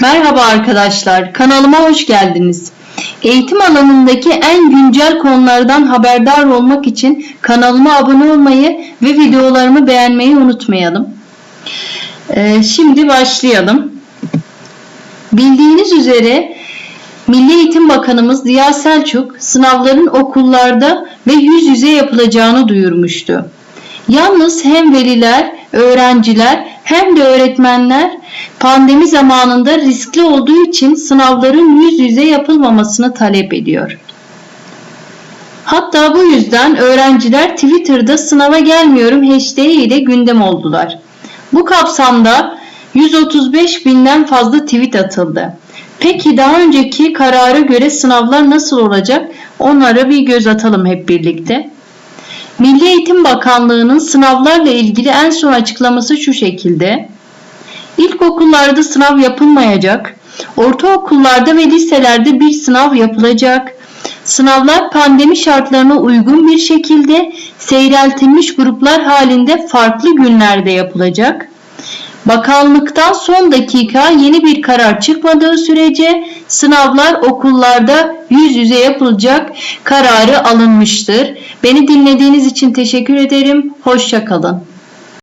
Merhaba arkadaşlar, kanalıma hoş geldiniz. Eğitim alanındaki en güncel konulardan haberdar olmak için kanalıma abone olmayı ve videolarımı beğenmeyi unutmayalım. Ee, şimdi başlayalım. Bildiğiniz üzere Milli Eğitim Bakanımız Ziya Selçuk sınavların okullarda ve yüz yüze yapılacağını duyurmuştu. Yalnız hem veliler, öğrenciler hem de öğretmenler pandemi zamanında riskli olduğu için sınavların yüz yüze yapılmamasını talep ediyor. Hatta bu yüzden öğrenciler Twitter'da sınava gelmiyorum hashtag ile gündem oldular. Bu kapsamda 135 binden fazla tweet atıldı. Peki daha önceki karara göre sınavlar nasıl olacak? Onlara bir göz atalım hep birlikte. Milli Eğitim Bakanlığı'nın sınavlarla ilgili en son açıklaması şu şekilde. İlkokullarda sınav yapılmayacak. Ortaokullarda ve liselerde bir sınav yapılacak. Sınavlar pandemi şartlarına uygun bir şekilde seyreltilmiş gruplar halinde farklı günlerde yapılacak. Bakanlıktan son dakika yeni bir karar çıkmadığı sürece sınavlar okullarda yüz yüze yapılacak kararı alınmıştır. Beni dinlediğiniz için teşekkür ederim. Hoşçakalın.